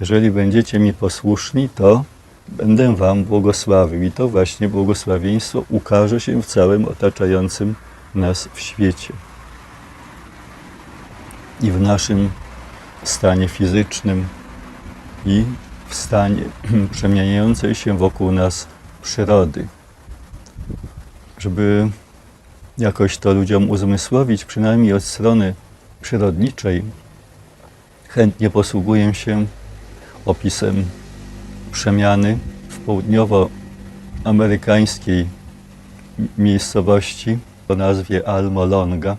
Jeżeli będziecie mi posłuszni, to będę wam błogosławił. I to właśnie błogosławieństwo ukaże się w całym otaczającym nas w świecie. I w naszym stanie fizycznym, i w stanie przemieniającej się wokół nas przyrody. Żeby jakoś to ludziom uzmysłowić, przynajmniej od strony przyrodniczej, chętnie posługuję się opisem przemiany w południowoamerykańskiej miejscowości o nazwie Almolonga,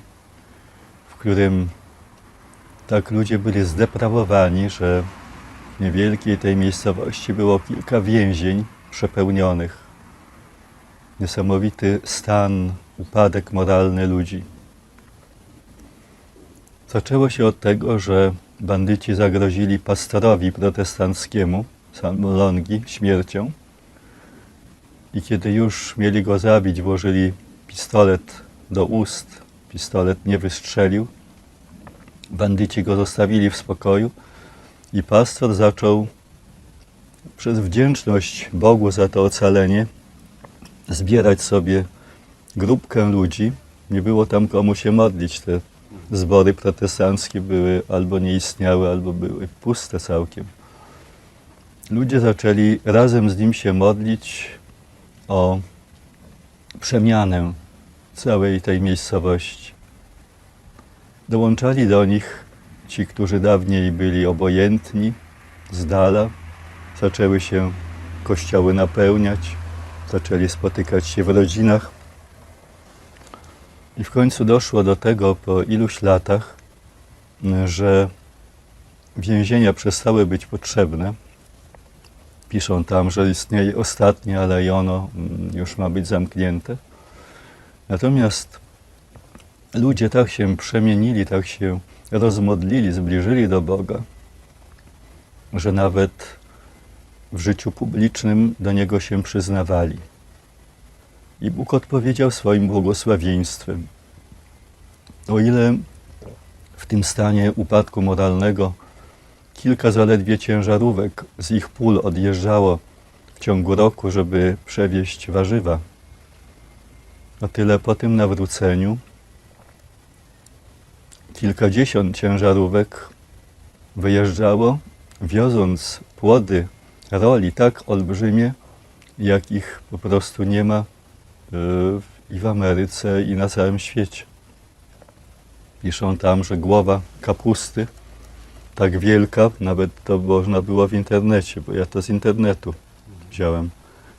w którym tak ludzie byli zdeprawowani, że w niewielkiej tej miejscowości było kilka więzień przepełnionych. Niesamowity stan, upadek moralny ludzi. Zaczęło się od tego, że bandyci zagrozili pastorowi protestanckiemu z Almolongi śmiercią i kiedy już mieli go zabić, włożyli pistolet do ust. Pistolet nie wystrzelił. Bandyci go zostawili w spokoju i pastor zaczął przez wdzięczność Bogu za to ocalenie zbierać sobie grupkę ludzi. Nie było tam komu się modlić. Te zbory protestanckie były albo nie istniały, albo były puste całkiem. Ludzie zaczęli razem z nim się modlić o przemianę całej tej miejscowości. Dołączali do nich ci, którzy dawniej byli obojętni, z dala, zaczęły się kościoły napełniać, zaczęli spotykać się w rodzinach. I w końcu doszło do tego po iluś latach, że więzienia przestały być potrzebne. Piszą tam, że istnieje ostatnie, ale i ono już ma być zamknięte. Natomiast ludzie tak się przemienili, tak się rozmodlili, zbliżyli do Boga, że nawet w życiu publicznym do Niego się przyznawali. I Bóg odpowiedział swoim błogosławieństwem. O ile w tym stanie upadku moralnego kilka zaledwie ciężarówek z ich pól odjeżdżało w ciągu roku, żeby przewieźć warzywa, o tyle po tym nawróceniu kilkadziesiąt ciężarówek wyjeżdżało, wioząc płody roli tak olbrzymie, jakich po prostu nie ma i w Ameryce, i na całym świecie. Piszą tam, że głowa kapusty tak wielka, nawet to można było w internecie, bo ja to z internetu wziąłem.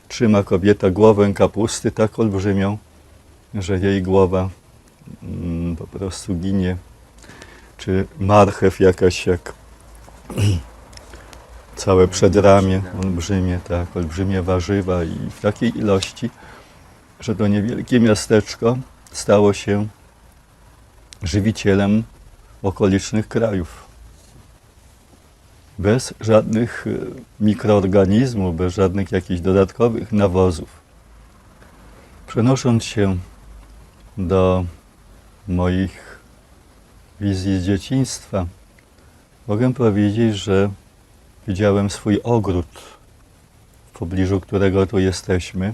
Trzyma kobieta głowę kapusty tak olbrzymią, że jej głowa mm, po prostu ginie. Czy marchew jakaś jak całe przedramię, olbrzymie, tak, olbrzymie warzywa i w takiej ilości, że to niewielkie miasteczko stało się żywicielem okolicznych krajów. Bez żadnych e, mikroorganizmów, bez żadnych jakichś dodatkowych nawozów. Przenosząc się do moich wizji z dzieciństwa, mogę powiedzieć, że widziałem swój ogród, w pobliżu którego tu jesteśmy,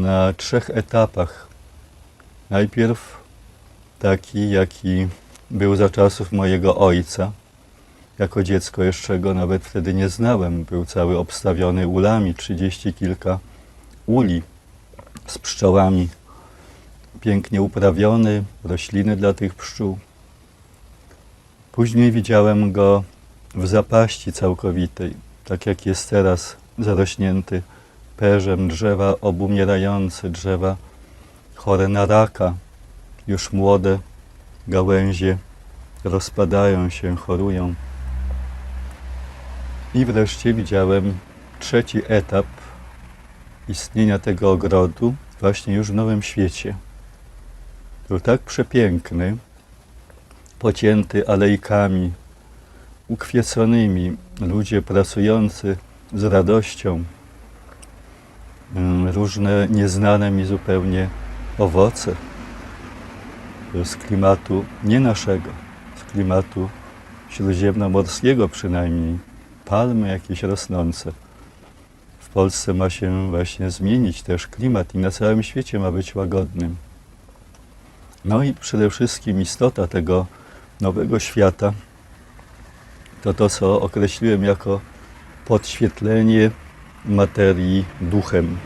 na trzech etapach. Najpierw taki, jaki był za czasów mojego ojca. Jako dziecko jeszcze go nawet wtedy nie znałem. Był cały obstawiony ulami, trzydzieści kilka uli z pszczołami. Pięknie uprawiony, rośliny dla tych pszczół. Później widziałem go w zapaści całkowitej, tak jak jest teraz zarośnięty perzem, drzewa obumierające, drzewa chore na raka, już młode gałęzie rozpadają się, chorują. I wreszcie widziałem trzeci etap istnienia tego ogrodu właśnie już w Nowym Świecie. Był tak przepiękny, pocięty alejkami, ukwieconymi, ludzie pracujący z radością, różne nieznane mi zupełnie owoce z klimatu nie naszego, z klimatu śródziemnomorskiego przynajmniej, palmy jakieś rosnące. W Polsce ma się właśnie zmienić też klimat i na całym świecie ma być łagodnym. No i przede wszystkim istota tego nowego świata to to, co określiłem jako podświetlenie materii duchem.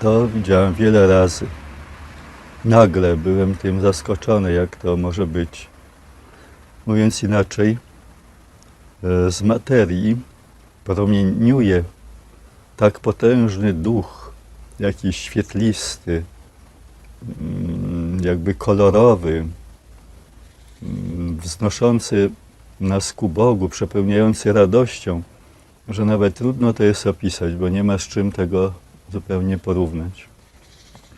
To widziałem wiele razy. Nagle byłem tym zaskoczony, jak to może być. Mówiąc inaczej, e, z materii promieniuje tak potężny duch, jakiś świetlisty, mm, jakby kolorowy, mm, wznoszący nas ku Bogu, przepełniający radością, że nawet trudno to jest opisać, bo nie ma z czym tego zupełnie porównać.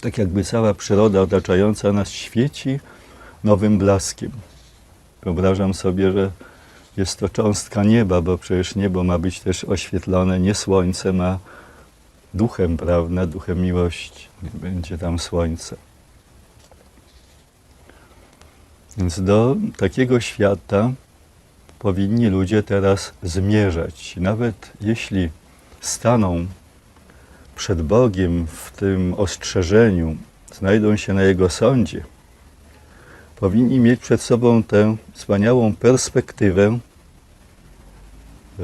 Tak jakby cała przyroda otaczająca nas świeci nowym blaskiem. Wyobrażam sobie, że jest to cząstka nieba, bo przecież niebo ma być też oświetlone nie słońcem, a duchem, prawda, duchem miłości. Nie będzie tam słońce. Więc do takiego świata powinni ludzie teraz zmierzać. Nawet jeśli staną przed Bogiem w tym ostrzeżeniu, znajdą się na Jego sądzie, powinni mieć przed sobą tę wspaniałą perspektywę e,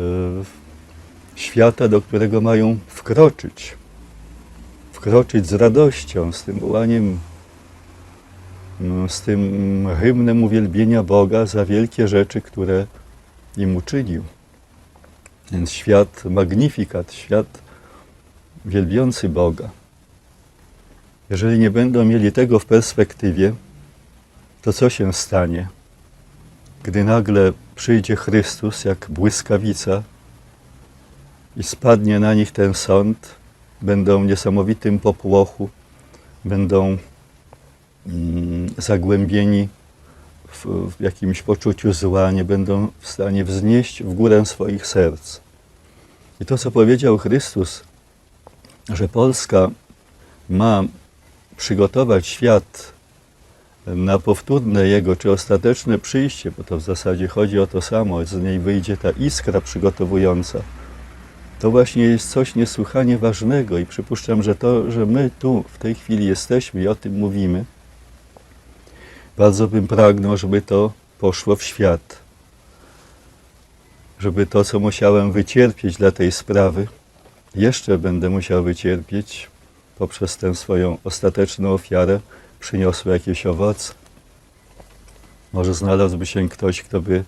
świata, do którego mają wkroczyć. Wkroczyć z radością, z tym wołaniem, no, z tym hymnem uwielbienia Boga za wielkie rzeczy, które im uczynił. Więc świat magnifikat, świat wielbiący Boga. Jeżeli nie będą mieli tego w perspektywie, to co się stanie, gdy nagle przyjdzie Chrystus jak błyskawica i spadnie na nich ten sąd, będą w niesamowitym popłochu, będą mm, zagłębieni w, w jakimś poczuciu zła, nie będą w stanie wznieść w górę swoich serc. I to, co powiedział Chrystus, że Polska ma przygotować świat na powtórne Jego, czy ostateczne przyjście, bo to w zasadzie chodzi o to samo, z niej wyjdzie ta iskra przygotowująca. To właśnie jest coś niesłychanie ważnego i przypuszczam, że to, że my tu w tej chwili jesteśmy i o tym mówimy, bardzo bym pragnął, żeby to poszło w świat. Żeby to, co musiałem wycierpieć dla tej sprawy, jeszcze będę musiał wycierpieć poprzez tę swoją ostateczną ofiarę, przyniosło jakieś owoce. Może znalazłby się ktoś, kto by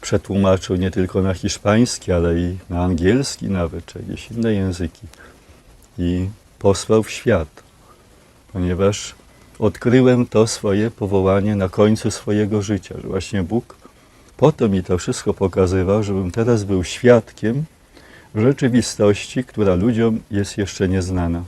przetłumaczył nie tylko na hiszpański, ale i na angielski nawet, czy jakieś inne języki i posłał w świat, ponieważ odkryłem to swoje powołanie na końcu swojego życia, że właśnie Bóg po to mi to wszystko pokazywał, żebym teraz był świadkiem rzeczywistości, która ludziom jest jeszcze nieznana.